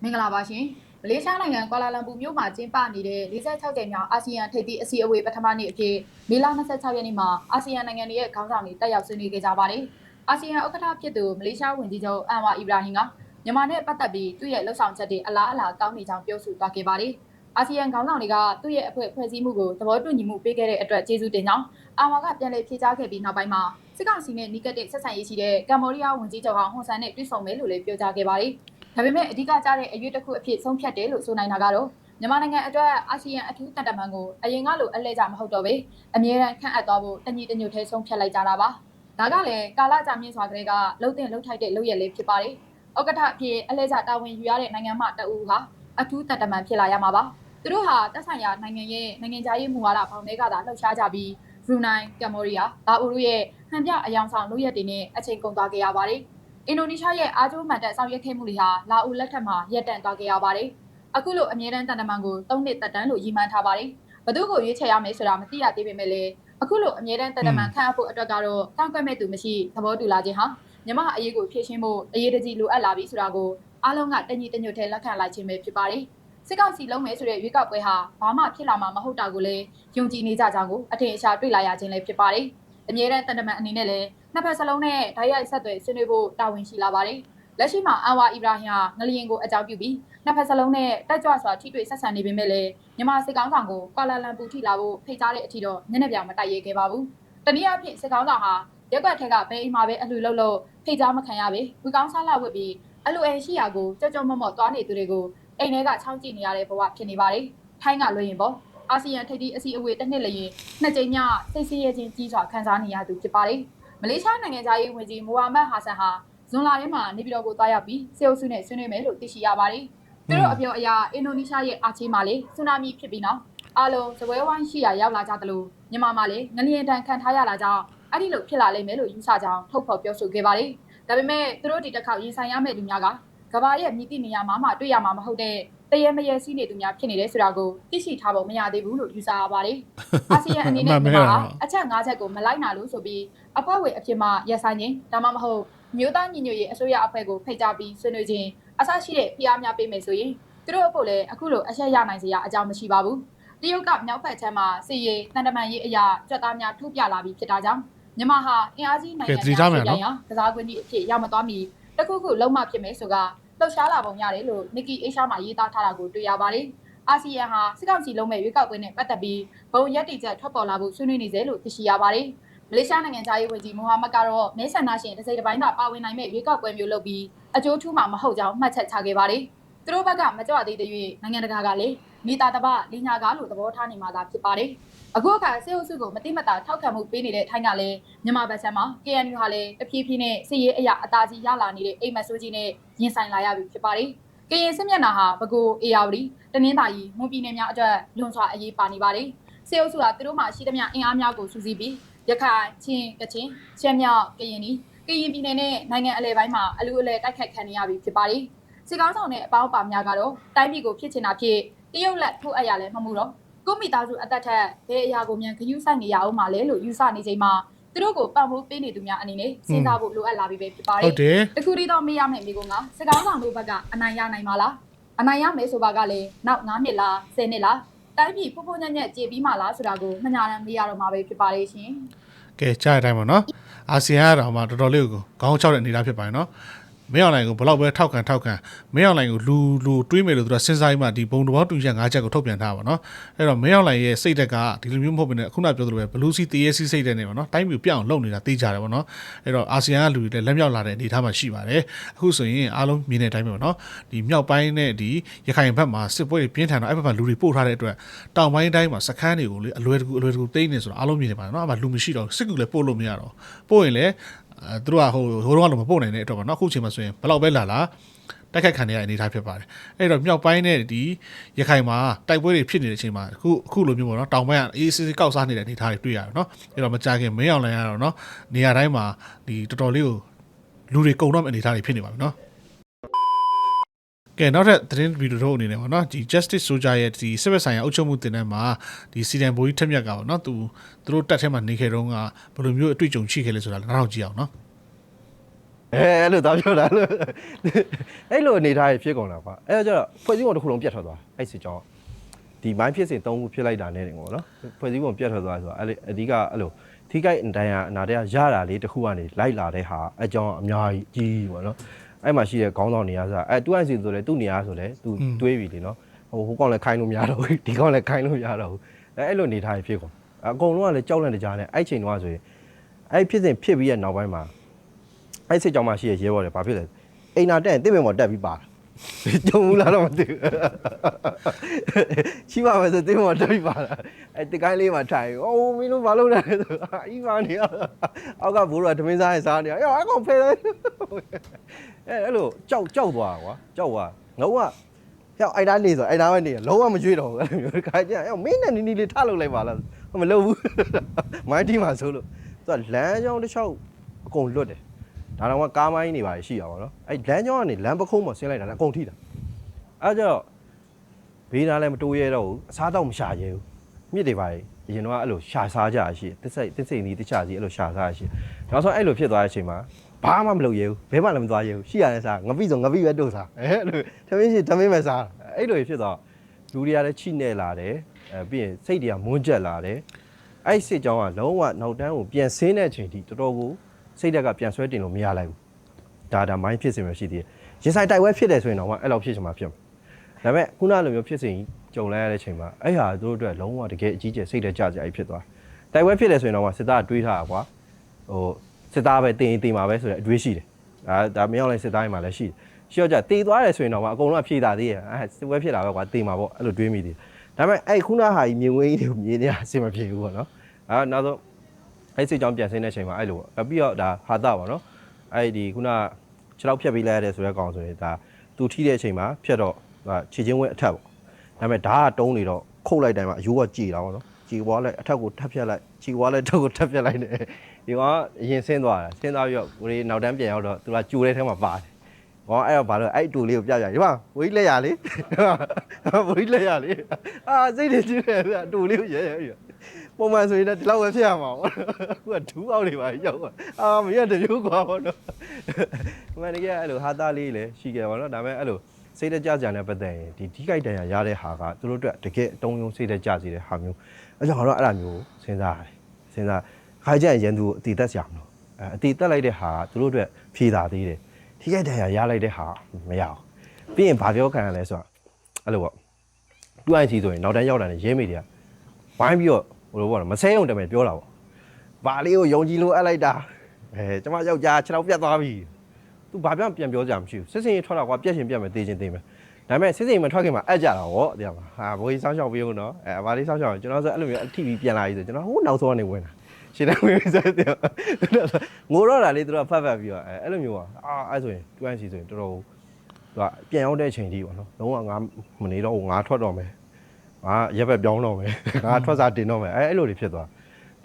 မင်္ဂလာပါရှင် မလေးရှားနိုင်ငံကွာလာလမ်ပူမြို့မှာကျင်းပနေတဲ့46ကြိမ်မြောက်အာဆီယံထိပ်သီးအစည်းအဝေးပထမနေ့အဖြစ်မေလ26ရက်နေ့မှာအာဆီယံနိုင်ငံတွေရဲ့ခေါင်းဆောင်တွေတက်ရောက်ဆွေးနွေးခဲ့ကြပါတယ်အာဆီယံဥက္ကဋ္ဌဖြစ်သူမလေးရှားဝန်ကြီးချုပ်အန်ဝါအီဘရာဟင်ကမြန်မာနဲ့ပတ်သက်ပြီးသူ့ရဲ့လှုပ်ဆောင်ချက်တွေအလားအလာကောင်းနေကြောင်းပြောဆိုသွားခဲ့ပါတယ်အာဆီယံခေါင်းဆောင်တွေကသူ့ရဲ့အဖွဲ့ဖွဲ့စည်းမှုကိုသဘောတူညီမှုပေးခဲ့တဲ့အတွက်ကျေးဇူးတင်ကြောင်းအာဝါကပြန်လည်ဖြေကြားခဲ့ပြီးနောက်ပိုင်းမှာစစ်ကောင်စီနဲ့နီးကပ်တဲ့ဆက်ဆံရေးရှိတဲ့ကမ္ဘောဒီးယားဝန်ကြီးချုပ်ဟောင်းဟွန်ဆန်နဲ့တွေ့ဆုံမယ်လို့လည်းပြောကြားခဲ့ပါတယ်။ ဒါပေမဲ့အဓိကကျတဲ့အရွေးတစ်ခုအဖြစ်ဆုံးဖြတ်တယ်လို့ဆိုနိုင်တာကတော့မြန်မာနိုင်ငံအတွက်အာဆီယံအထူးတန်တမန်ကိုအရင်ကလိုအလဲကြမဟုတ်တော့ပဲအမြဲတမ်းခန့်အပ်သွားဖို့တညီတညွတ်ထဲဆုံးဖြတ်လိုက်ကြတာပါ။ဒါကလည်းကာလကြာမြင့်စွာကလေးကလှုပ်တင်လှုပ်ထိုက်တဲ့လုပ်ရလေးဖြစ်ပါတယ်။ဥက္ကဋ္ဌအဖြစ်အလဲကြတာဝန်ယူရတဲ့နိုင်ငံမှတအူဟာအထူးတန်တမန်ဖြစ်လာရမှာပါ။သူတို့ဟာတက်ဆိုင်ရာနိုင်ငံရဲ့နိုင်ငံခြားရေးမူဝါဒဖောင်တွေကသာလှုပ်ရှားကြပြီးဘရူနိုင်းကမ္ဘောဒီးယားလာအိုတို့ရဲ့ဟန်ပြအယောင်ဆောင်လုပ်ရက်တွေနဲ့အချိန်ကုန်သွားခဲ့ရပါတယ်။ အင်ဒိုနီးရှားရဲ့အားကျိုးမှန်တဲ့ဆောင်ရွက်ခဲ့မှုတွေဟာလာအိုလက်ထက်မှာရပ်တန့်သွားခဲ့ရပါတယ်။အခုလိုအမြဲတမ်းတန်တမန်ကို၃နှစ်တက်တန်းလို့ရည်မှန်းထားပါတယ်။ဘသူကိုရွေးချယ်ရမယ်ဆိုတာမသိရသေးပေမဲ့လည်းအခုလိုအမြဲတမ်းတန်တမန်ခန့်အပ်ဖို့အတွက်ကတော့တောင်းကွက်မဲ့သူမရှိသဘောတူလာခြင်းဟာမြမအရေးကိုဖြည့်ရှင်းဖို့အရေးတကြီးလိုအပ်လာပြီဆိုတာကိုအားလုံးကတညီတညွတ်ထဲလက်ခံလိုက်ခြင်းပဲဖြစ်ပါတယ်။စစ်ကောင်စီလုံးမယ်ဆိုတဲ့ရွေးကောက်ပွဲဟာဘာမှဖြစ်လာမှာမဟုတ်တာကိုလည်းယုံကြည်နေကြကြောင်းကိုအထင်အရှားတွေ့လာရခြင်းလည်းဖြစ်ပါတယ်။အမြဲတမ်းတန်တမန်အနေနဲ့လည်း နှစ်ဖက်စလုံးနဲ့ဓာတ်ရိုက်ဆက်သွယ်ဆွေးနွေးဖို့တာဝန်ရှိလာပါတယ်။လက်ရှိမှာအန်ဝါအီဘရာဟင်ဟာငလျင်ကိုအကြောင်းပြုပြီးနှစ်ဖက်စလုံးနဲ့တက်ကြွစွာထိတွေ့ဆက်ဆံနေပေမဲ့လည်းမြန်မာစစ်ကောင်ဆောင်ကိုကွာလာလမ်ပူထိလာဖို့ဖိတ်ကြားတဲ့အထိတော့ညနေပြောင်မတိုက်ရဲခဲ့ပါဘူး။တနည်းအားဖြင့်စစ်ကောင်ဆောင်ဟာရက်ကွက်ထက်ကဘဲအိမ်မှာပဲအလှလှုပ်လို့ဖိတ်ကြားမခံရပေဝီကောင်းစားလာဝတ်ပြီးအလူအဲရှိရာကိုကြောက်ကြောက်မော့မော့သွားနေသူတွေကိုအိမ်ထဲကချောင်းကြည့်နေရတဲ့ဘဝဖြစ်နေပါတယ်။ထိုင်းကလွှဲရင်ပေါ့အာဆီယံထိပ်သီးအစည်းအဝေးတစ်နှစ်လျင်နှစ်ကြိမ်ညစိတ်ဆင်းရဲခြင်းကြီးစွာခံစားနေရသူဖြစ်ပါတယ်။ မလေးရှားနိုင်ငံသားရေးဝန်ကြီးမိုဟာမက်ဟာဆန်ဟာဇွန်လထဲမှာနေပြည်တော်ကိုသွားရောက်ပြီးစေအုပ်စုနဲ့ဆွေးနွေးမယ်လို့သိရှိရပါတယ်။သူတို့အပြောအရအင်ဒိုနီးရှားရဲ့အာချေးမှာလေဆူနာမီဖြစ်ပြီးနောက်အားလုံးဇပွဲဝိုင်းရှိရာရောက်လာကြသလိုမြန်မာမှာလည်းငလျင်တန်ခံထားရတာကြောင့်အဲ့ဒီလိုဖြစ်လာလိမ့်မယ်လို့ယူဆကြောင်းထုတ်ဖော်ပြောဆိုခဲ့ပါတယ်။ဒါပေမဲ့သူတို့ဒီတစ်ခေါက်ရင်ဆိုင်ရမယ့်လူများကကဘာရဲ့မြစ်တိနေရာမှာမှတွေ့ရမှာမဟုတ်တဲ့ တရဲမရဲစီးနေသူများဖြစ်နေတယ်ဆိုတာကိုသိရှိထားဖို့မရသေးဘူးလို့ယူဆရပါတယ်။အာဆီယံအနေနဲ့မြန်မာအချက်၅ချက်ကိုမလိုက်နာလို့ဆိုပြီးအဖွဲ့ဝင်အဖြစ်မှရက်ဆိုင်ခြင်းဒါမှမဟုတ်မြို့သားညီညွတ်ရေးအစိုးရအဖွဲ့ကိုဖိတ်ကြားပြီးဆွေးနွေးခြင်းအဆရှိတဲ့ဖိအားများပေးမယ်ဆိုရင်သူတို့အဖို့လည်းအခုလိုအဆက်ရနိုင်စရာအကြောင်းမရှိပါဘူး။တရုတ်ကမြောက်ဖက်ချမ်းမှာစီရီတန်တမန်ရေးအရာကြက်သားများထုတ်ပြလာပြီးဖြစ်တာကြောင့်မြန်မာဟာအင်အားကြီးနိုင်ငံများဖြစ်ပြန်ရာကစားကွင်းကြီးအဖြစ်ရောက်မသွားမီတခုခုလုံးမဖြစ်မယ်ဆိုက လှုပ်ရှားလာပုံရတယ်လို့ Nikki Asia မှာရေးသားထားတာကိုတွေ့ရပါတယ်။အာဆီယံဟာစစ်ကောင်စီလုံးမဲ့ရွေးကောက်ပွဲနဲ့ပတ်သက်ပြီးဘုံရက်တီချက်ထွက်ပေါ်လာဖို့ဆွေးနွေးနေစေလို့သိရှိရပါတယ်။မလေးရှားနိုင်ငံသားရေးဝန်ကြီးမိုဟာမက်ကတော့မဲဆန္ဒရှင်တစ်စိတ်တစ်ပိုင်းသာပါဝင်နိုင်မဲ့ရွေးကောက်ပွဲမျိုးလုပ်ပြီးအကျိုးထူးမှာမဟုတ်ကြောင်းမှတ်ချက်ချခဲ့ပါတယ်။သူတို့ဘက်ကမကြွသေးတဲ့၍နိုင်ငံတကာကလည်းမိသားတပလင်းညာကားလို့သဘောထားနေမှသာဖြစ်ပါတယ်။အခုအခါစေအုပ်စုကိုမတိမတာထောက်ခံမှုပေးနေတဲ့ထိုင်းကလည်းမြန်မာဗတ်ဆန်မှာ KNU ဟာလည်းတဖြည်းဖြည်းနဲ့စစ်ရေးအရာအသာစီရလာနေတဲ့အိမ်မက်ဆိုးကြီးနဲ့ရင်ဆိုင်လာရပြီဖြစ်ပါတယ်။ကရင်စစ်မျက်နှာဟာဘကိုအေယာဝတီတနင်္သာရီမွန်ပြည်နယ်များအတွက်လွန်စွာအရေးပါနေပါတယ်။စေအုပ်စုကသူတို့မှရှိသမျှအင်အားများကိုစုစည်းပြီးရခိုင်ချင်းကချင်ရှမ်းမြောက်ကရင်နီကရင်ပြည်နယ်နဲ့နိုင်ငံအလဲပိုင်းမှာအလူအလဲတိုက်ခတ်ခံနေရပြီဖြစ်ပါတယ်။စစ်ကောင်းဆောင်တဲ့အပေါင်းအပါများကတော့တိုင်းပြည်ကိုဖြစ်ချင်တာဖြစ် တရုတ်လက်ထိုးအပ်ရလဲမမှုတော့ကိုမိသားစုအသက်ထက်ဘယ်အရာကိုမြန်ဂရုစိုက်နေရအောင်မလဲလို့ယူဆနေချိန်မှာသူတို့ကိုပတ်မိုးပေးနေသူများအနေနဲ့စဉ်းစားဖို့လိုအပ်လာပြီပဲဖြစ်ပါတဟုယ်တ်တယ်တခုတည်းတော့မေးရမယ့်မိကုံကစကောင်းဆောင်တို့ဘက်ကအနိုင်ရနိုင်မှာလားအနိုင်ရမယ်ဆိုပါကလည်းနောက်9နှစ်လား10နှစ်လားတိုင်းပြည်ဖုံဖုံညံ့ညံ့ကြေပြီးမှလားဆိုတာကိုမညာနဲ့မေးရတော့မှာပဲဖြစ်ပါလေရှင်ကဲကြားရတဲ့အတိုင်းပါနော်အာဆီယံကတော့မှတော်တော်လေးကိုခေါင်းချောက်တဲ့အနေအထားဖြစ်ပါတယ်နော် မင်းအောင်လိုင်ကိုဘလောက်ပဲထောက်ခံထောက်ခံမင်းအောင်လိုင်ကိုလူလူတွေးမယ်လို့သူကစဉ်းစားပြီးမှဒီဘုံတော်တူချက်၅ချက်ကိုထုတ်ပြန်ထားပါတော့အဲ့တော့မင်းအောင်လိုင်ရဲ့စိတ်တက်ကဒီလိုမျိုးမဟုတ်ဘဲနဲ့ခုနပြောသလိုပဲဘလူးစီတရေစီစိတ်တဲ့နေပါနော်တိုင်းပြည်ပြအောင်လုပ်နေတာသိကြတယ်ပေါ့နော်အဲ့တော့အာဆီယံကလူတွေလည်းလက်မြောက်လာတဲ့အနေအထားမှာရှိပါတယ်အခုဆိုရင်အားလုံးမြင်တဲ့အတိုင်းပဲပေါ့နော်ဒီမြောက်ပိုင်းနဲ့ဒီရခိုင်ဘက်မှာစစ်ပွဲတွေပြင်းထန်တော့အဲ့ဘက်မှာလူတွေပို့ထားတဲ့အတွက်တောင်ပိုင်းတိုင်းမှာစခန်းတွေကိုလေအလွယ်တကူအလွယ်တကူတိမ့်နေဆိုတော့အားလုံးမြင်နေပါတယ်နော်အဲ့မှာလူမရှိတော့စစ်ကူလည်းပို့လို့မရတော့ပို့ရင်လည်း အဲသူတို့ကဟိုဟိုတော့လည်းမပို့နိုင်တဲ့အတွက်ပေါ့နော်အခုချိန်မှာဆိုရင်ဘယ်လောက်ပဲလာလာတိုက်ခိုက်ခံရတဲ့အနေအထားဖြစ်ပါတယ်အဲ့တော့မြောက်ပိုင်းနဲ့ဒီရခိုင်မှာတိုက်ပွဲတွေဖြစ်နေတဲ့အချိန်မှာအခုအခုလိုမျိုးပေါ့နော်တောင်ပိုင်းကအေးစစ်စစ်ကောက်စားနေတဲ့အနေအထားတွေတွေ့ရတယ်နော်အဲ့တော့မကြခင်မင်းအောင်လိုင်ရတော့နော်နေရာတိုင်းမှာဒီတော်တော်လေးကိုလူတွေကုံတော့မယ့်အနေအထားတွေဖြစ်နေပါပြီနော် ကဲနောက်ထပ်သတင်းဗီဒီယိုတို့အနေနဲ့ပေါ့နော်ဒီ Justice Soldier ရဲ့ဒီစစ်ဘက်ဆိုင်ရာအုပ်ချုပ်မှုတင်တဲ့မှာဒီစီဒန်ဘိုးကြီးထက်မြက်ကပေါ့နော်သူသူတို့တက်ထဲမှာနေခဲ့တော့ကဘယ်လိုမျိုးအတွေ့အကြုံရှိခဲ့လဲဆိုတာလည်းနောက်တော့ကြည့်အောင်နော်အဲအဲ့လိုသားပြောတာလို့အဲ့လိုအနေထားရဖြစ်ကုန်တာကွာအဲ့တော့ကျတော့ဖွဲ့စည်းပုံတစ်ခုလုံးပြတ်ထွက်သွားအဲ့စစ်ကြောင်းဒီမိုင်းဖြစ်စဉ်၃ခုဖြစ်လိုက်တာနဲ့တင်ပေါ့နော်ဖွဲ့စည်းပုံပြတ်ထွက်သွားဆိုတော့အဲ့လေအဓိကအဲ့လိုထိခိုက်အတိုင်းအနာတရရတာလေးတစ်ခုကနေလိုက်လာတဲ့ဟာအကြောင်းအများကြီးကြီးပေါ့နော် အဲ့မှာရှိတဲ့ခေါင်းဆောင်နေရာဆိုအဲတူအိုင်စီဆိုလဲသူ့နေရာဆိုလဲသူတွေးပြီလေနော်ဟိုဟိုကောင်လည်းခိုင်းလို့မရတော့ဘူးဒီကောင်လည်းခိုင်းလို့မရတော့ဘူးအဲအဲ့လိုနေထားရဖြစ်ကုန်အကုန်လုံးကလည်းကြောက်လန့်တကြားနဲ့အဲ့ချိန်တော့ဆိုရင်အဲ့ဖြစ်စဉ်ဖြစ်ပြီးရဲ့နောက်ပိုင်းမှာအဲ့စစ်ကြောင်မှရှိရရဲဘော်တယ်ဘာဖြစ်လဲအိမ်နာတက်ရင်တစ်ပင်ပေါ်တက်ပြီးပါ ကြုံဘူးလားတော့မသိဘူးရှိပါမယ်ဆိုတင်းပေါ်တက်ပြီးပါလားအဲ့တကိုင်းလေးမှာထိုင်အိုးမင်းတို့ဘာလုပ်လဲဆိုအီးပါနေရအောက်ကဘိုးတော်ကသမင်းစားရင်စားနေရအေးအကောင်ဖယ်လိုက်အဲ့အဲ့လိုကြောက်ကြောက်သွားကွာကြောက်သွားငုံကဟဲ့အဲ့ဒါနေဆိုအဲ့ဒါပဲနေလုံးဝမကြွေးတော့ဘူးအဲ့လိုမျိုးခါကျဟဲ့မင်းနဲ့နီနီလေးထလုပ်လိုက်ပါလားမလုပ်ဘူးမိုင်းတီမှာဆိုလို့သူကလမ်းကြောင်းတစ်လျှောက်အကုန်လွတ်တယ် ဒါတော့ကကားမိုင်းနေပါရှိရပါတော့အဲ့လမ်းကြောင်းကနေလမ်းပခုံးမှာဆင်းလိုက်တာလည်းအကုန်ထိတာအဲ့ကြတော့ဘေးနားလည်းမတိုးရဲတော့ဘူးအစားတော့မရှာရဲဘူးမြစ်တွေပါအရင်တော့အဲ့လိုရှာစားကြရရှိတစ်စိတ်တစ်စိတ်နီးတစ်ချစီအဲ့လိုရှာစားရရှိနောက်ဆုံးအဲ့လိုဖြစ်သွားတဲ့အချိန်မှာဘာမှမလုပ်ရဲဘူးဘဲမှလည်းမသွားရဲဘူးရှိရတဲ့စားငပိဆိုငပိပဲတို့စားအဲ့လိုထမင်းရှိထမင်းပဲစားအဲ့လိုဖြစ်သွားလူတွေကလည်းချိနေလာတယ်အဲပြီးရင်စိတ်တွေကမွန်းကျက်လာတယ်အဲ့စစ်ကြောင်းကလုံးဝနောက်တန်းကိုပြန်ဆင်းတဲ့အချိန်ထိတော်တော်ကို စိတ်တက်ကပြန်ဆွဲတင်လို့မရလိုက်ဘူးဒါဒါမိုင်းဖြစ်စင်မရှိသေးတယ်ရင်ဆိုင်တိုက်ပွဲဖြစ်တယ်ဆိုရင်တော့အဲ့လောက်ဖြစ်ချင်မှာဖြစ်မှာဒါပေမဲ့ခုနလိုမျိုးဖြစ်စဉ်ကြုံလိုက်ရတဲ့အချိန်မှာအဲ့ဟာတို့အတွက်လုံးဝတကယ်အကြီးကျယ်စိတ်တက်ကြကြကြီးဖြစ်သွားတိုက်ပွဲဖြစ်တယ်ဆိုရင်တော့စစ်သားတွေးထားတာကွာဟိုစစ်သားပဲတင်ရင်တင်မှာပဲဆိုတဲ့အတွေးရှိတယ်ဒါဒါမရောက်လိုက်စစ်သားတွေမှာလည်းရှိတယ်ရှိတော့ကြတေသွားတယ်ဆိုရင်တော့အကုန်လုံးဖြေတာသေးရဲ့အဲစစ်ပွဲဖြစ်တာပဲကွာတေမှာပေါ့အဲ့လိုတွေးမိသေးတယ်ဒါပေမဲ့အဲ့ခုနဟာကြီးမြင်ဝင်းကြီးတွေကိုမြင်နေတာအဆင်မပြေဘူးပေါ့နော်အဲနောက်ဆုံး အဲ့စိတ်ကြောင့်ပြန်ဆင်းတဲ့အချိန်မှာအဲ့လိုပေါ့ပြီးတော့ဒါဟာတာပေါ့နော်အဲ့ဒီခုနခြေထောက်ဖြတ်ပြီးလိုက်ရတဲ့ဆိုတဲ့ကောင်ဆိုရင်ဒါသူထိတဲ့အချိန်မှာဖြတ်တော့ခြေချင်းဝဲအထက်ပေါ့ဒါပေမဲ့ဓာတ်ကတုံးနေတော့ခုတ်လိုက်တိုင်းမှာအယိုးကကြည်တာပေါ့နော်ကြည်ပွားလိုက်အထက်ကိုထပ်ဖြတ်လိုက်ကြည်ပွားလိုက်တော့ကိုထပ်ဖြတ်လိုက်နေဒီကောင်ကအရင်ဆင်းသွားတာဆင်းသွားပြီးတော့ကိုရီနောက်တန်းပြန်ရောက်တော့သူကကြိုတဲ့ထဲမှာပါတယ်။ဘောအဲ့တော့ဘာလို့အဲ့တူလေးကိုပြပြဒီမှာဝီးလက်ရလေဝီးလက်ရလေအာစိတ်တွေကြီးတယ်သူကတူလေးကိုရဲရဲပြီး ပုံမှန်ဆိုရင်တော့ဒီလောက်ပဲဖြစ်ရမှာပေါ့ခုကဒူးအောင်နေပါရောက်ပါအာမရတဲ့ရိုးကွာပေါ့နော်မန်တကယ်အဲ့လိုဟာသားလေးလည်းရှိခဲ့ပါတော့ဒါပေမဲ့အဲ့လိုစိတ်တကြကြတဲ့ပတ်သက်ရင်ဒီဒီကြိုက်တန်ရရတဲ့ဟာကသူတို့အတွက်တကယ်အတုံးယုံစိတ်တကြစီတဲ့ဟာမျိုးအဲကြောင့်တော့အဲ့ဒါမျိုးစဉ်းစားရတယ်စဉ်းစားခါကြရင်ရန်သူအတီတက်ကြမလို့အဲအတီတက်လိုက်တဲ့ဟာကသူတို့အတွက်ဖြေတာသေးတယ်ဒီကြိုက်တန်ရရလိုက်တဲ့ဟာမရအောင်ပြီးရင်ဘာပြောခံရလဲဆိုတော့အဲ့လိုပေါ့တူအိုင်စီဆိုရင်နောက်တန်းရောက်တာနဲ့ရဲမေတွေကဝိုင်းပြီးတော့ဟို လိုပေါ့နော်မဆဲုံတမယ်ပြောတာပေါ့ဘာလေးကိုယုံကြည်လို့အပ်လိုက်တာအဲကျမယောက်ျားခြေထောက်ပြတ်သွားပြီသူဘာပြောပြန်ပြောကြမှာမရှိဘူးစစ်စင်ထွက်တာကွာပြက်ရှင်ပြက်မယ်တေးချင်းတေးမယ်ဒါပေမဲ့စစ်စင်မထွက်ခင်မှာအပ်ကြတာဗောတရားမှာဟာဘိုးကြီးစောင်းရှောက်ပြီးဦးနော်အဲဘာလေးစောင်းရှောက်ကျွန်တော်ဆိုအဲ့လိုမျိုးအထီပြီးပြန်လာပြီဆိုကျွန်တော်ဟိုနောက်ဆုံးကနေဝင်တာရှင်းတယ်ဝင်ပြီဆိုတော့ငိုတော့တာလေးသူတို့ဖတ်ဖတ်ပြီးတော့အဲအဲ့လိုမျိုးอ่ะအာအဲ့ဆိုရင်တူအိုင်စီဆိုရင်တော်တော်သူကပြန်ရောက်တဲ့အချိန်ကြီးပေါ့နော်လုံးဝငါမနေတော့ငါထွက်တော့မယ် ငါရက်ဘက်ပြောင်းတော့မယ်ငါထွက်စားတင်တော့မယ်အဲအဲ့လိုတွေဖြစ်သွား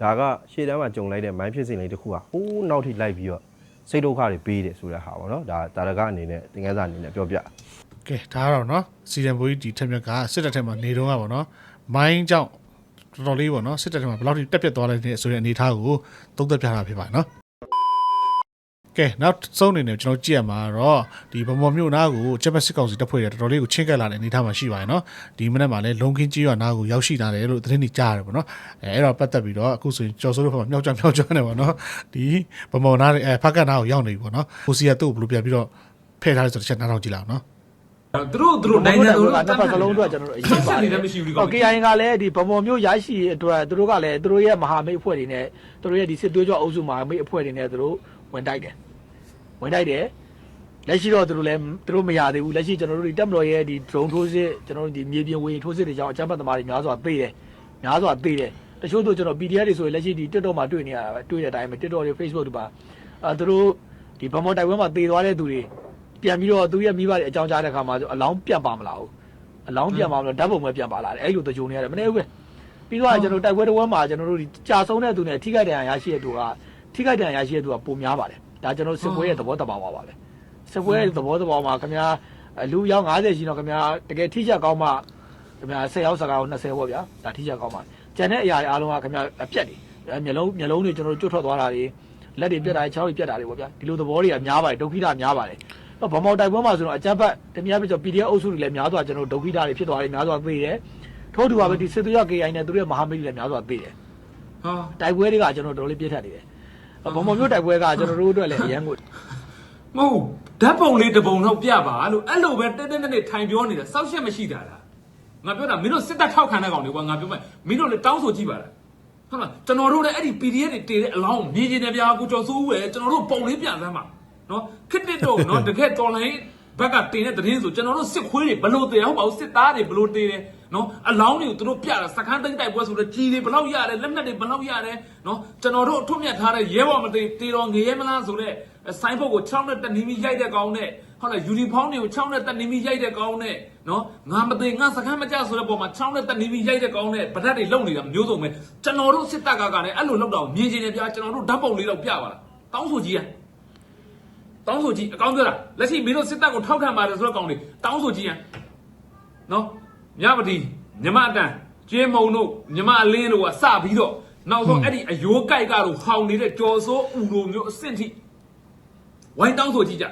ဒါကရှေ့တန်းမှာကြုံလိုက်တဲ့မိုင်းဖြစ်စဉ်လေးတစ်ခုကဟိုးနောက်ထိလိုက်ပြီးတော့စိတ်ဒုက္ခတွေပေးတယ်ဆိုတဲ့ဟာပေါ့နော်ဒါတာရကအနေနဲ့သင်ခန်းစာအနေနဲ့ပြောပြကဲဒါတော့နော်စီရန်ဘိုးကြီးဒီထက်မြက်ကစစ်တပ်ထက်မှာနေတော့ကပေါ့နော်မိုင်းကြောင့်တော်တော်လေးပေါ့နော်စစ်တပ်ထက်မှာဘယ်လောက်ထိတက်ပြတ်သွားလဲဆိုတဲ့အနေအထားကိုသုံးသပ်ပြတာဖြစ်ပါတယ်နော် ကဲနောက်ဆုံးအနေနဲ့ကျွန်တော်ကြည့်ရမှာတော့ဒီဗမော်မြို့နားကိုချက်မစစ်ကောင်စီတပ်ဖွဲ့တွေတော်တော်လေးကိုချင်းကပ်လာတဲ့အနေအထားမှာရှိပါတယ်နော်ဒီမနေ့မှလည်းလုံခင်းကြီးရွာနားကိုရောက်ရှိလာတယ်လို့သတင်းတွေကြားရတယ်ပေါ့နော်အဲအဲ့တော့ပတ်သက်ပြီးတော့အခုဆိုရင်ကျော်စိုးတို့ဘက်မှာမြောက်ကြမြောက်ကြနေပေါ့နော်ဒီဗမော်နားအဲဖက်ကနားကိုရောက်နေပြီပေါ့နော်ကိုစီကသူ့ကိုဘလို့ပြန်ပြီးတော့ဖဲ့ထားတယ်ဆိုတော့ချက်နားထောင်ကြည့်လာနော်သူတို့သူတို့နိုင်ငံတော်ကတပ်ဖွဲ့ကလုံးတို့ကကျွန်တော်တို့အရေးပါတယ်မရှိဘူးဒီကောင် KIA ကလည်းဒီဗမော်မျိုးရရှိအတွက်သူတို့ကလည်းသူတို့ရဲ့မဟာမိတ်အဖွဲ့တွေနဲ့သူတို့ရဲ့ဒီစစ်သွေးကြောအုပ်စုမဟာမိတ်အဖွဲ့တွေနဲ့သူတို့ ဝင်တိုက်တယ်ဝင်တိုက်တယ်လက်ရှိတော့သူတို့လည်းသူတို့မရသေးဘူးလက်ရှိကျွန်တော်တို့ဒီတက်မတော်ရဲ့ဒီ drone ထိုးစစ်ကျွန်တော်တို့ဒီမြေပြင်ဝေထိုးစစ်တွေကြောင့်အကြမ်းဖက်သမားတွေများစွာသိတယ်များစွာသိတယ်တချို့တို့ကျွန်တော် PDF တွေဆိုရင်လက်ရှိဒီ TikTok မှာတွေ့နေရတာပဲတွေ့တဲ့အတိုင်းပဲ TikTok တွေ Facebook တွေပါအဲသူတို့ဒီဗမော်တိုက်ပွဲမှာသေသွားတဲ့သူတွေပြန်ပြီးတော့သူရဲ့မိဘတွေအကြောင်းကြားတဲ့အခါမှာဆိုအလောင်းပြန်ပါမလားဘူးအလောင်းပြန်ပါမလို့ဓာတ်ပုံပဲပြန်ပါလာတယ်အဲ့လိုတကြုံနေရတယ်မနေ့ကပဲပြီးတော့ကျွန်တော်တိုက်ပွဲတစ်ဝက်မှာကျွန်တော်တို့ဒီကြာဆုံးတဲ့သူနဲ့ထိခိုက်ဒဏ်ရာရရှိတဲ့သူက ထိခိုက်ဒဏ်ရာရရှိတဲ့သူကပုံများပါတယ်ဒါကျွန်တော်စစ်ပွဲရဲ့သဘောတဘာဝပါပဲစစ်ပွဲရဲ့သဘောတဘာဝမှာခင်ဗျာလူရောက်90ရှိတော့ခင်ဗျာတကယ်ထိချက်ကောင်းမှခင်ဗျာ10ရောက်စကားကို20ပေါ့ဗျာဒါထိချက်ကောင်းမှကျန်တဲ့အရာတွေအားလုံးကခင်ဗျာအပြက်တွေမျက်လုံးမျက်လုံးတွေကျွန်တော်တို့ကျွတ်ထွက်သွားတာတွေလက်တွေပြက်တာတွေခြေထောက်တွေပြက်တာတွေပေါ့ဗျာဒီလိုသဘောတွေကများပါတယ်ဒုက္ခိတများပါတယ်ဗမောက်တိုက်ပွဲမှာဆိုတော့အကြက်ဘက်တမယာပြဆို PDF အုပ်စုတွေလည်းများစွာကျွန်တော်ဒုက္ခိတာတွေဖြစ်သွားတယ်များစွာသိတယ်ထို့တူပါပဲဒီစစ်သွေးရ KI နဲ့သူတို့ရဲ့မဟာမိတ်တွေလည်းများစွာသိတယ်ဟာတိုက်ပွဲတွေကကျွန်တော်တော်လေးပြည့်ထက်နေတယ် ဗမောက်မျိုးတိုက်ပွဲကကျွန်တော်တို့အတွက်လည်းအရန်ကိုမဟုတ်ဓာတ်ပုံလေးတစ်ပုံတော့ပြပါလို့အဲ့လိုပဲတက်တက်နဲ့ထိုင်ပြောနေတာစောက်ရှက်မရှိတာလားငါပြောတာမင်းတို့စစ်တပ်ထောက်ခံတဲ့ကောင်တွေကွာငါပြောမယ်မင်းတို့လည်းတောင်းဆိုကြည့်ပါလားဟုတ်လားကျွန်တော်တို့လည်းအဲ့ဒီ PDF တွေတေတဲ့အလောင်းမြင်ကျင်တယ်ဗျာကိုကျော်စိုးဦးပဲကျွန်တော်တို့ပုံလေးပြန်စမ်းပါနော်ခစ်တစ်တော့နော်တကယ်တော်လိုင်းဘက်ကတင်တဲ့သတင်းဆိုကျွန်တော်တို့စစ်ခွေးတွေဘလို့တေဟုတ်ပါဘူးစစ်သားတွေဘလို့တေတယ် နော်အလောင်းတွေကိုသူတို့ပြတာစကန်းသိမ့်တိုက်ပွဲဆိုတော့ကြီးတွေဘလောက်ရတယ်လက်နက်တွေဘလောက်ရတယ်နော်ကျွန်တော်တို့အထွတ်မြတ်ထားတဲ့ရဲဘော်မတေတေတော်ငရဲမလားဆိုတဲ့ဆိုင်းဘုတ်ကို6နဲ့တက်နီမီရိုက်တဲ့ကောင်နဲ့ဟုတ်လားယူနီဖောင်းတွေကို6နဲ့တက်နီမီရိုက်တဲ့ကောင်နဲ့နော်ငါမတေငါစကန်းမကြဆိုတဲ့ပုံမှာ6နဲ့တက်နီမီရိုက်တဲ့ကောင်နဲ့ဗဒတ်တွေလုံနေတာမျိုးစုံပဲကျွန်တော်တို့စစ်တပ်ကကလည်းအဲ့လိုလောက်တော့မြင်ကျင်နေပြကျွန်တော်တို့ဓာတ်ပုံလေးတော့ပြပါလားတောင်းဆိုကြီးอ่ะတောင်းဆိုကြည့်အကောင်းပြောတာလက်ရှိမင်းတို့စစ်တပ်ကိုထောက်ခံပါတယ်ဆိုတော့ကောင်းလေတောင်းဆိုကြည့်ရန်နော် မြပတိမြမအတန်ကျင်းမုံတို့မြမအလင်းတို့ကစပြီးတော့နောက်ဆုံးအဲ့ဒီအယိုးကြိုက်ကတော့ဟောင်နေတဲ့ကြော်စိုးဥလိုမျိုးအဆင့်ထိဝိုင်းတောင်းဆိုကြည့်ကြ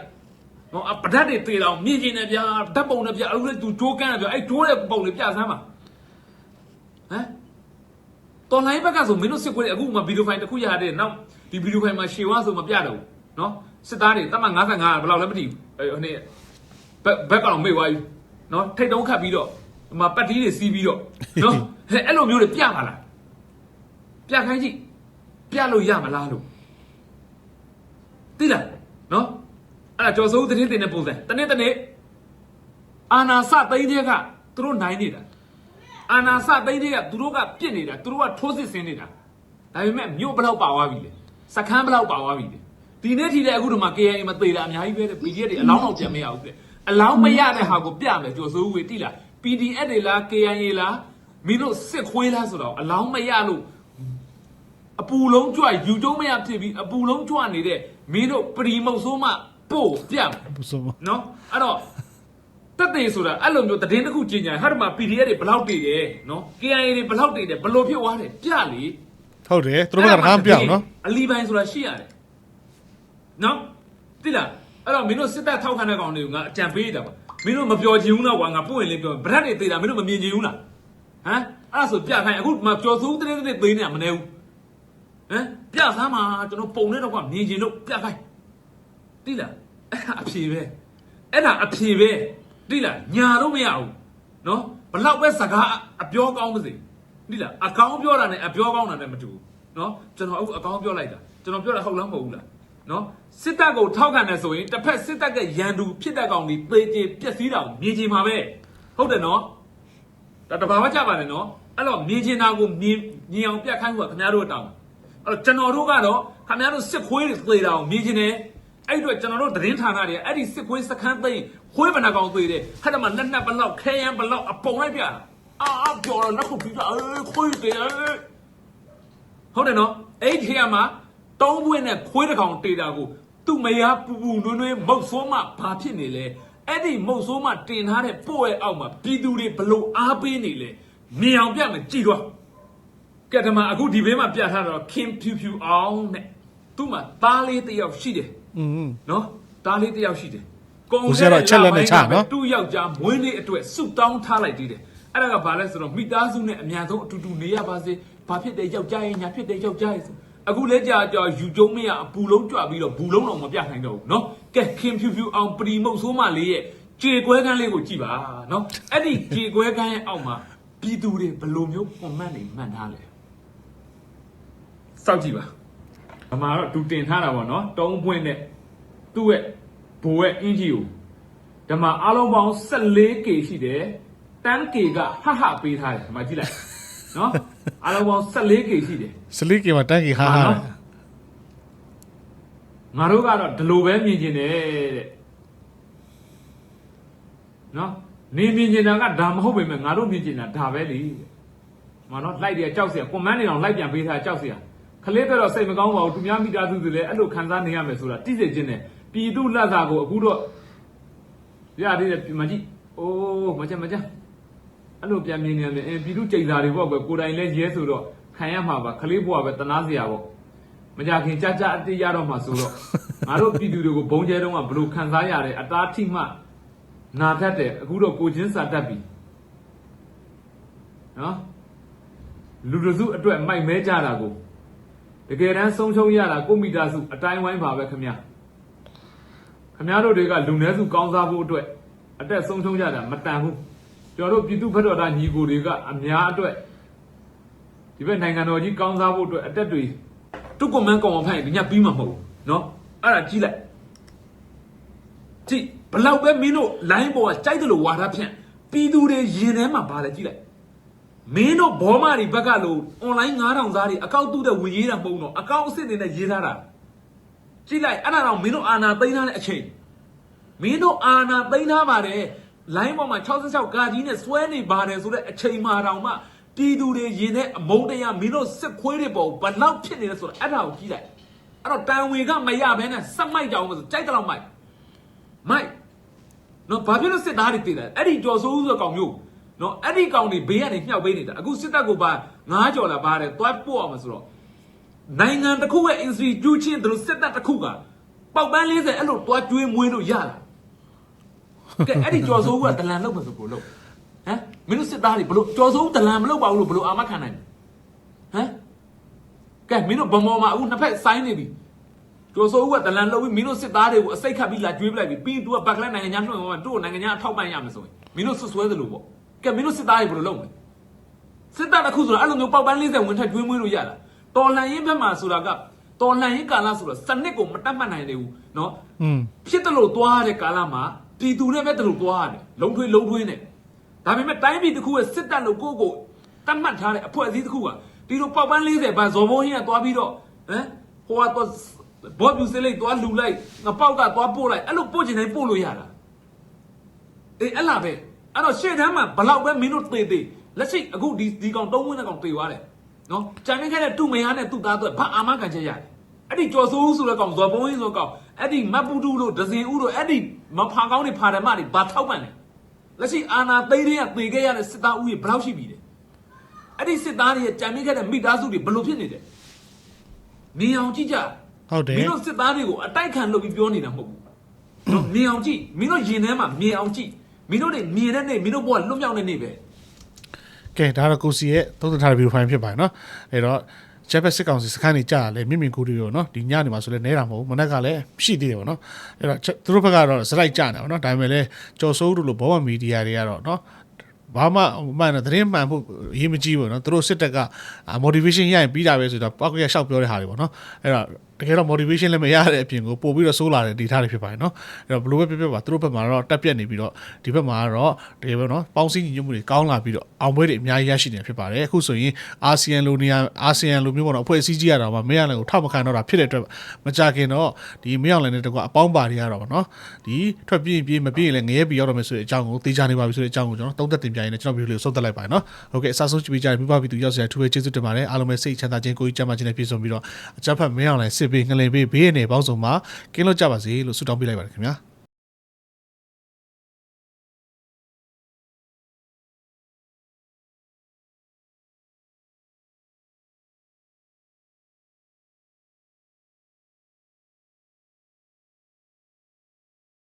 နော်အပဒတ်တွေတေတော့မြင်ကျင်တယ်ဗျာဓာတ်ပုံနဲ့ဗျာအဲ့လိုလေသူတိုးကန်းတယ်ဗျာအဲ့တိုးတဲ့ပုံလေးပြစမ်းပါဟမ်တော်လိုင်းဘက်ကဆိုမင်းတို့စစ်ခွေးတွေအခုမှဗီဒီယိုဖိုင်တစ်ခုရတဲ့နောက်ဒီဗီဒီယိုဖိုင်မှာရှေဝါဆိုမပြတော့ဘူးနော်စစ်သားတွေတတ်မှ55ဘယ်လောက်လဲမသိဘူးအဲဟိုနေ့ဘက်ဘက်ကောင်မေ့သွားပြီနော်ထိတ်တုံးခတ်ပြီးတော့ ဟိုမှာပတ်တီးတွေစီးပြီးတော့နော်ဟဲ့အဲ့လိုမျိုးတွေပြပါလားပြခိုင်းကြည့်ပြလို့ရမလားလို့သိလားနော်အဲ့ဒါကျော်စိုးသတင်းတင်တဲ့ပုံစံတနေ့တနေ့အာနာစသိန်းတဲ့ကသူတို့နိုင်နေတာအာနာစသိန်းတွေကသူတို့ကပြစ်နေတာသူတို့ကထိုးစစ်ဆင်နေတာဒါပေမဲ့မြို့ဘယ်လောက်ပါသွားပြီလဲစခန်းဘယ်လောက်ပါသွားပြီလဲဒီနေ့ထိလည်းအခုဒီမှာ KIA မသေးတာအများကြီးပဲတဲ့ PDF တွေအလောင်းတော့ပြန်မရဘူးတဲ့အလောင်းမရတဲ့ဟာကိုပြမယ်ကျော်စိုးဦးဝေတိလား PDF တွေလား KIA လားမင်းတို့စစ်ခွေးလားဆိုတော့အလောင်းမရလို့အပူလုံးကြွယူတုံးမရဖြစ်ပြီးအပူလုံးကြွနေတဲ့မင်းတို့ပရီမုတ်ဆိုးမှပို့ပြတ်မဆိုးနော်အဲ့တော့တက်တယ်ဆိုတာအဲ့လိုမျိုးသတင်းတစ်ခုကြီးညာဟာဒီမှာ PDF တွေဘလောက်တည်တယ်နော် KIA တွေဘလောက်တည်တယ်ဘလို့ဖြစ်သွားတယ်ပြလေဟုတ်တယ်သူတို့ကဟာပြောင်းနော်အလီပိုင်းဆိုတာရှိရတယ်နော်တိလားအဲ့တော့မင်းတို့စစ်တပ်ထောက်ခံတဲ့ကောင်တွေကိုငါအကြံပေးတာပါ မင်းတို့မပြောချင်ဘူးနော်ကွာငါပွင့်ရင်လေးပြောဗရက်တွေတည်တာမင်းတို့မမြင်ချင်ဘူးလားဟမ်အဲ့ဒါဆိုပြခိုင်းအခုမှကြော်စိုးတဲ့တဲ့သေးနေတာမနေဘူးဟမ်ပြသမ်းမှာကျွန်တော်ပုံနဲ့တော့ကမြင်ချင်လို့ပြခိုင်းတိလားအဲ့ဒါအဖြေပဲအဲ့ဒါအဖြေပဲတိလားညာတော့မရဘူးနော်ဘလောက်ပဲစကားအပြောကောင်းပါစေတိလားအကောင်းပြောတာနဲ့အပြောကောင်းတာနဲ့မတူဘူးနော်ကျွန်တော်အခုအကောင်းပြောလိုက်တာကျွန်တော်ပြောတာဟုတ်လားမဟုတ်ဘူးလား နော်စစ်တပ်ကိုထောက်ခံတယ်ဆိုရင်တစ်ဖက်စစ်တပ်ကရန်သူဖြစ်တဲ့ကောင်တွေသေချေပျက်စီးတာကိုမြင်ချင်မှာပဲဟုတ်တယ်နော်ဒါတဘာမှကြပါနဲ့နော်အဲ့တော့မြင်ချင်တာကိုမြင်မြင်အောင်ပြတ်ခိုင်းဖို့ကခင်ဗျားတို့အတောင်းအဲ့တော့ကျွန်တော်တို့ကတော့ခင်ဗျားတို့စစ်ခွေးတွေသေတာကိုမြင်ချင်တယ်အဲ့အတွက်ကျွန်တော်တို့သတင်းဌာနတွေအဲ့ဒီစစ်ခွေးစခန်းသိမ်းခွေးဗနာကောင်သေးတယ်ခက်တမလက်နက်ဘလောက်ခဲယမ်းဘလောက်အပုံလိုက်ပြတာအာအာပြောတော့နောက်ခုပြပြအေးခွေးတယ်ဟုတ်တယ်နော်အဲ့ဒီထဲမှာ တောင်းပွင့်နဲ့ခွေးတစ်ကောင်တေတာကိုသူ့မယားပူပူနွေးနွေးမုတ်ဆိုးမှဘာဖြစ်နေလဲအဲ့ဒီမုတ်ဆိုးမှတင်ထားတဲ့ပို့ရဲ့အောက်မှာပြည်သူတွေဘလို့အားပေးနေလဲမြင်အောင်ပြမယ်ကြည်တော့ကဲဒီမှာအခုဒီဘေးမှာပြထားတော့ခင်ဖြူဖြူအောင်တဲ့သူ့မှာသားလေးတစ်ယောက်ရှိတယ်อืมနော်သားလေးတစ်ယောက်ရှိတယ်ကုံကိုစရတော့ချက်လက်နဲ့ချနော်သူ့ယောက်ျားမွေးနေ့အတွက်ဆုတောင်းထားလိုက်သေးတယ်အဲ့ဒါကဘာလဲဆိုတော့မိသားစုနဲ့အများဆုံးအတူတူနေရပါစေဘာဖြစ်တဲ့ယောက်ျားရဲ့ညာဖြစ်တဲ့ယောက်ျားရဲ့ဆို အခုလဲကြာကြာယူကျုံမရအပူလုံးကြွပြီးတော့ဘူးလုံးတော့မပြနိုင်တော့ဘူးနော်ကဲခင်ဖြူဖြူအောင်ပရီမုတ်ဆိုးမလေးရဲ့ကြေကွဲကန်းလေးကိုကြည့်ပါနော်အဲ့ဒီကြေကွဲကန်းရဲ့အောက်မှာပြည်သူတွေဘယ်လိုမျိုးကွန်မန့်တွေမှန်ထားလဲစောက်ကြည့်ပါအမှားတော့သူတင်ထားတာပေါ့နော်တုံးပွင့်တဲ့သူ့ရဲ့ဘိုးရဲ့အင်ဂျီကိုဓမ္မအားလုံးပေါင်း 14K ရှိတယ်တန်း K ကဟဟပေးထားတယ်ဒီမှာကြည့်လိုက် နော်အားလုံးပေါင်း 14K ရှိတယ် စလီကီမှာတန်းကြီးဟာဟာတယ် ငါတို့ကတော့ဒီလိုပဲမြင်ကျင်တယ်တဲ့နော်နေမြင်ကျင်တာကဒါမဟုတ်ပေမဲ့ငါတို့မြင်ကျင်တာဒါပဲလေတဲ့မနော်လိုက်တယ်ကြောက်เสียကွန်မန်းတွေအောင်လိုက်ပြန်ပေးထားကြောက်เสียခလေးတွေတော့စိတ်မကောင်းပါဘူးသူများမိသားစုတွေလည်းအဲ့လိုခံစားနေရမယ်ဆိုတာတိစိတ်ချင်းတယ်ပြည်သူလက်စာကိုအခုတော့ရသေးတယ်မကြည့်အိုးမကြမကြ အဲ့လိုပြန်မြင်နေတယ်အင်းပြည်သူကြိတ်စာတွေပေါ့ကွယ်ကိုတိုင်လဲရဲဆိုတော့ခံရမှာပါခလေးဘွားပဲတနာစရာပေါ့မကြခင်ကြကြအတိရတော့မှာဆိုတော့ငါတို့ပြည်သူတွေကိုဘုံကျဲတုံးကဘလို့ခံစားရတယ်အသားထိမှနာတတ်တယ်အခုတော့ကိုချင်းစာတတ်ပြီနော်လူတစုအတွက်မိုက်မဲကြတာကိုတကယ်တမ်းဆုံးရှုံးရတာကိုမိသားစုအတိုင်းဝိုင်းပါပဲခင်ဗျာခင်ဗျားတို့တွေကလူနည်းစုကောင်းစားဖို့အတွက်အသက်ဆုံးရှုံးကြတာမတန်ဘူး ကြ ကျွန်တော်တို့ပြည်သူ့ဖက်တော်သားညီကိုတွေကအများအတွက်ဒီဘက်နိုင်ငံတော်ကြီးကောင်းစားဖို့အတွက်အတက်တွေတုတ်ကွန်မန်းကောင်အောင်ဖိုင်ဒီညပြီးမှာမဟုတ်ဘူးเนาะအဲ့ဒါကြီးလိုက်ကြည့်ဘလောက်ပဲမင်းတို့ line ပေါ်ကကြိုက်တယ်လို့ဝါဒဖြန့်ပြည်သူတွေရင်ထဲမှာပါလဲကြည့်လိုက်မင်းတို့ဘောမတွေဘက်ကလို့ online 9000စားတွေအကောက်တူးတဲ့ဝင်ရေးတာမဟုတ်တော့အကောက်အစ်စ်တွေနဲ့ရေးထားတာကြည့်လိုက်အဲ့ဒါတော့မင်းတို့အာနာသိမ်းထားတဲ့အချိန် မင်းတို့အာနာသိမ်းထားပါတယ် လိုင်းပေါ်မှာ66ကာကြီးနဲ့စွဲနေပါတယ်ဆိုတဲ့အချိန်မှတောင်မှပြည်သူတွေရင်ထဲအမုန်းတရားမင်းတို့စစ်ခွေးတွေပေါ်ဘလောက်ဖြစ်နေလဲဆိုတော့အဲ့ဒါကိုကြည့်လိုက်အဲ့တော့တန်ဝင်ကမရဘဲနဲ့စက်မိုက်ကြောင်မဆိုကြိုက်တော့မိုက်မိုက်နော်ဘာဖြစ်လို့စစ်သားတွေတည်တယ်အဲ့ဒီကြော်စိုးဦးဆိုကောင်မျိုးနော်အဲ့ဒီကောင်တွေဘေးကနေမြှောက်ပေးနေတာအခုစစ်တပ်ကပါငားကြော်လာပါတယ်တွားပို့အောင်ဆိုတော့နိုင်ငံတစ်ခုရဲ့ institution တို့စစ်တပ်တစ်ခုကပေါက်ပန်း40အဲ့လိုတွားကျွေးမွေးလို့ရလား ကဲအဲ့ဒီကြော်စိုးဦးကဒလန်လောက်မယ်ဆိုကိုလို့ဟမ်မင်းတို့စစ်သားတွေဘလို့ကြော်စိုးဦးဒလန်မလောက်ပါဘူးလို့ဘလို့အာမခံနိုင်လဲဟမ်ကဲမင်းတို့ဗမော်မှာအခုနှစ်ဖက်ဆိုင်းနေပြီကြော်စိုးဦးကဒလန်လောက်ပြီးမင်းတို့စစ်သားတွေကိုအစိတ်ခတ်ပြီးလာကျွေးပလိုက်ပြီးပြီးသူကဘက်ကလနိုင်ငံညာလွှင့်သွားသူ့ကိုနိုင်ငံညာအထောက်ပံ့ရမယ်ဆိုရင်မင်းတို့ဆွဆွဲသလိုပေါ့ကဲမင်းတို့စစ်သားတွေဘလို့လုပ်မလဲစစ်တပ်တစ်ခုဆိုတော့အဲ့လိုမျိုးပေါက်ပန်း40ဝင်ထက်ကျွေးမွေးလို့ရတာတော်လှန်ရေးဘက်မှာဆိုတာကတော်လှန်ရေးကာလဆိုတော့စနစ်ကိုမတတ်မှတ်နိုင်သေးဘူးเนาะ อืม ဖြစ်တယ်လို့သွားရတဲ့ကာလမှာ ပြည်သူနဲ့ပဲတယ်လို့သွားရတယ်လုံထွေးလုံထွေးနဲ့ဒါပေမဲ့တိုင်းပြည်တစ်ခုရဲ့စစ်တပ်လို့ကိုယ့်ကိုတတ်မှတ်ထားတဲ့အဖွဲ့အစည်းတစ်ခုကဒီလိုပေါက်ပန်း40ဘာဇော်ဘုံဟင်းကသွားပြီးတော့ဟမ်ဟိုကတော့ဘောပြူစလိတ်သွားလူလိုက်ငပေါက်ကသွားပို့လိုက်အဲ့လိုပို့ချင်တိုင်းပို့လို့ရတာအေးအဲ့လာပဲအဲ့တော့ရှေ့တန်းမှာဘလောက်ပဲမင်းတို့သေသေးလက်ရှိအခုဒီဒီကောင်သုံးဝင်းတဲ့ကောင်သေသွားတယ်နော်ကြံနေခဲ့တဲ့တူမယားနဲ့သူ့သားအတွက်ဘာအာမခံချက်ရတယ် အဲ့ဒီကြော်စိုးဦးဆိုတဲ့ကောင်ဇော်ဘုံဟင်းဆိုကောင်အဲ့ဒီမပူတူတို့ဒဇင်ဦးတို့အဲ့ဒီမဖာကောင်းတွေဖာဓမ္မတွေဘာထောက်ပံ့လဲလက်ရှိအာနာသိန်းတွေကပေခဲ့ရတဲ့စစ်သားဦးရေဘယ်လောက်ရှိပြီလဲအဲ့ဒီစစ်သားတွေရဲ့ကြံမိခဲ့တဲ့မိသားစုတွေဘယ်လိုဖြစ်နေလဲမြင်အောင်ကြည့်ကြဟုတ်တယ်မင်းတို့စစ်သားတွေကိုအတိုက်ခံလုပ်ပြီးပြောနေတာမဟုတ်ဘူးနော်မြင်အောင်ကြည့်မင်းတို့ရင်ထဲမှာမြင်အောင်ကြည့်မင်းတို့တွေမြင်တဲ့နေ့မင်းတို့ဘဝလွတ်မြောက်တဲ့နေ့ပဲကဲဒါတော့ကိုစီရဲ့သုံးသထားတဲ့ဗီဒီယိုဖိုင်ဖြစ်ပါတယ်နော်အဲ့တော့ ဂျက်ဘက်စစ်ကောင်စီစခန်းနေကြာလဲမြင့်မြင့်ကူတွေရောเนาะဒီညနေမှာဆိုလဲနဲတာမဟုတ်ဘူးမနက်ကလည်းရှိသေးတယ်ပေါ့เนาะအဲ့တော့ချက်သူတို့ဘက်ကတော့စလိုက်ကြာနေပါเนาะဒါပေမဲ့လဲကြော်စိုးတို့လိုဘောမမီဒီယာတွေကတော့เนาะဘာမှမှန်တယ်သတင်းမှန်ဖို့အရေးမကြီးဘူးเนาะသူတို့စစ်တပ်က motivation ရရင်ပြီးတာပဲဆိုတော့ပောက်ကရရှောက်ပြောတဲ့ဟာတွေပေါ့เนาะအဲ့တော့ တကယ်တော့ motivation လည်းမရတဲ့အပြင်ကိုပို့ပြီးတော့ဆိုးလာတဲ့ဒေတာတွေဖြစ်ပါတယ်เนาะအဲ့တော့ဘလို့ပဲဖြစ်ဖြစ်ပါသူတို့ဘက်မှာတော့တက်ပြက်နေပြီးတော့ဒီဘက်မှာကတော့တကယ်ပဲเนาะပေါင်းစည်းညီညွတ်မှုတွေကောင်းလာပြီးတော့အောင်ပွဲတွေအများကြီးရရှိနေဖြစ်ပါတယ်အခုဆိုရင်အာဆီယံလိုနေရာအာဆီယံလိုမျိုးပေါ့နော်အဖွဲ့အစည်းကြီးရတာမှာမရလည်းကိုထောက်မခံတော့တာဖြစ်တဲ့အတွက်မကြခင်တော့ဒီမရောက်လည်းတဲ့ကွာအပေါင်းပါတွေရတော့ဗောနော်ဒီထွက်ပြေးပြေးမပြေးရင်လည်းငရဲပြီးရောက်တော့မယ်ဆိုတဲ့အကြောင်းကိုသိချနေပါပြီဆိုတဲ့အကြောင်းကိုကျွန်တော်သုံးသက်တင်ပြရင်းနဲ့ကျွန်တော်ဗီဒီယိုလေးကိုဆုံးသက်လိုက်ပါတယ်နော်ဟုတ်ကဲ့အစားဆုံးကြည့်ပေးကြတဲ့မိဘပြည်သူရောက်စရာထူးပဲကျေးဇူးတင်ပါတယ်အားလုံးပဲစိတ်ချမ်းသာခြင်းကိုယ်ကြီးကျန်းမာခြင်းနဲ့ပြည့်စုံပြီးတော့အကြမ်းဖက်မင်းအောင်လည်းစစ် ပေးငလင်ပေးဘေးရနေပေါင်းစုံမှာကင်းလို့ကြပါစေလို့ဆုတောင်းပေးလိုက်ပါတယ်ခင်ဗျာ